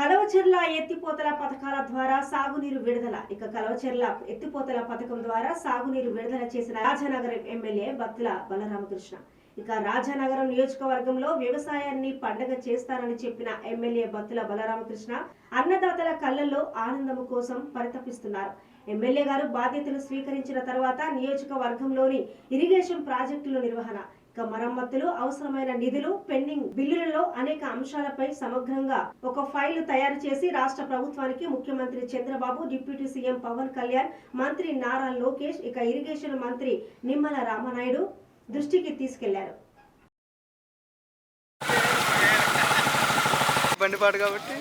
కలవచెర్ల ఎత్తిపోతల పథకాల ద్వారా సాగునీరు విడుదల. ఇక కలవచెర్ల ఎత్తిపోతల పథకం ద్వారా సాగునీరు విడుదల చేసిన రాజానగరం ఎమ్మెల్యే బత్తుల బలరామకృష్ణ. ఇక రాజానగరం నియోజకవర్గంలో వ్యవసాయాన్ని పండగ చేస్తారని చెప్పిన ఎమ్మెల్యే బత్తుల బలరామకృష్ణ అన్నదాతల కళ్ళల్లో ఆనందం కోసం పరితపిస్తున్నారు. ఎమ్మెల్యే గారు బాధ్యతలు స్వీకరించిన తర్వాత నియోజకవర్గంలోని ఇరిగేషన్ ప్రాజెక్టుల నిర్వహణ ఇక మరమ్మతులు అవసరమైన నిధులు పెండింగ్ బిల్లులలో అనేక అంశాలపై సమగ్రంగా ఒక ఫైల్ తయారు చేసి రాష్ట్ర ప్రభుత్వానికి ముఖ్యమంత్రి చంద్రబాబు డిప్యూటీ సీఎం పవన్ కళ్యాణ్ మంత్రి నారా లోకేష్ ఇక ఇరిగేషన్ మంత్రి నిమ్మల రామనాయుడు దృష్టికి తీసుకెళ్ళారు. బండిపాటు కాబట్టి.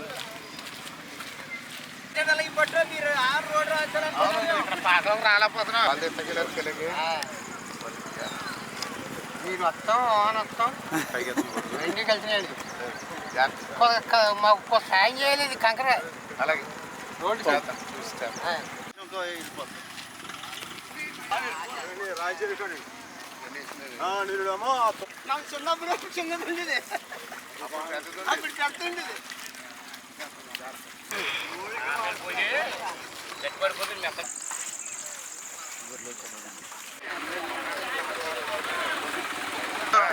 మీరు వస్తాం ఆన్ వస్తాం రెండు కలిసినాయండి కొ- మాకు సాయం చేయలేదు కంకర. అలాగే. రోడ్డు చూస్తాం. ఆ. నాకు చిన్నప్పుడు చిన్నది ఉండేది. అప్పుడు పెద్ద ఉండేది.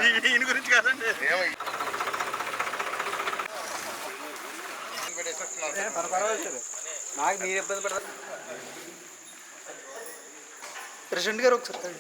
ఈయన గురించి కాదండి. నాకు మీరు ఇబ్బంది పడతారు ప్రెసిడెంట్ గారు ఒకసారి